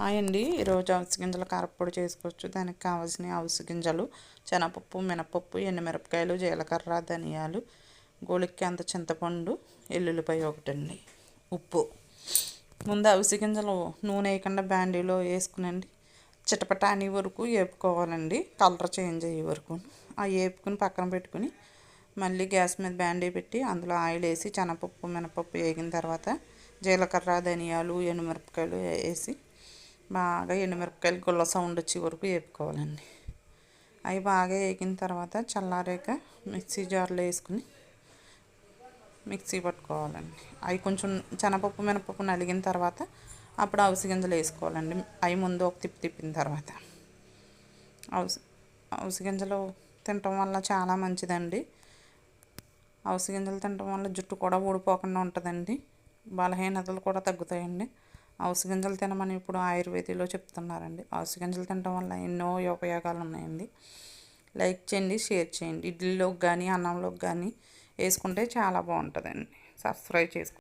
Hi అండి. ఈరోజు అవిసె గింజల కారపొడి చేసుకోవచ్చు. దానికి కావాల్సిన అవిసె గింజలు శనగపప్పు మినపప్పు ఎండుమిరపకాయలు జీలకర్ర ధనియాలు గోలిక్కి అంత చింతపండు ఎల్లుల్లిపాయ ఒకటండి. ఉప్పు. ముందు అవిసె గింజలు నూనె వేయకుండా బ్యాండీలో వేసుకునండి. చిటపట అనే వరకు వేపుకోవాలండి కలర్ చేంజ్ అయ్యే వరకు. ఆ వేపుకుని పక్కన పెట్టుకుని మళ్ళీ గ్యాస్ మీద బ్యాండీ పెట్టి అందులో ఆయిల్ వేసి శనగపప్పు మినపప్పు వేగిన తర్వాత జీలకర్ర ధనియాలు ఎండుమిరపకాయలు వేసి బాగా ఎండుమిరపకాయలు గుల్ల సౌండ్ వచ్చే వరకు వేపుకోవాలండి. అవి బాగా వేగిన తర్వాత చల్లారాక మిక్సీ జార్లో వేసుకుని మిక్సీ పట్టుకోవాలండి. అవి కొంచెం శనపప్పు మినపప్పు నలిగిన తర్వాత అప్పుడు అవసి గింజలు వేసుకోవాలండి. అవి ముందు ఒక తిప్పి తిప్పిన తర్వాత. అవసి అవసి గింజలు తినటం వల్ల చాలా మంచిదండి. అవసి గింజలు తినటం వల్ల జుట్టు కూడా ఊడిపోకుండా ఉంటుందండి. బలహీనతలు కూడా తగ్గుతాయండి. అవిసె గింజలు తినమని ఇప్పుడు ఆయుర్వేదిలో చెప్తున్నారండి. అవిసె గింజలు తినడం వల్ల ఎన్నో ఉపయోగాలు ఉన్నాయండి. లైక్ చేయండి షేర్ చేయండి. ఇడ్లీలోకి కానీ అన్నంలోకి కానీ వేసుకుంటే చాలా బాగుంటుందండి. సబ్స్క్రైబ్ చేసుకోండి.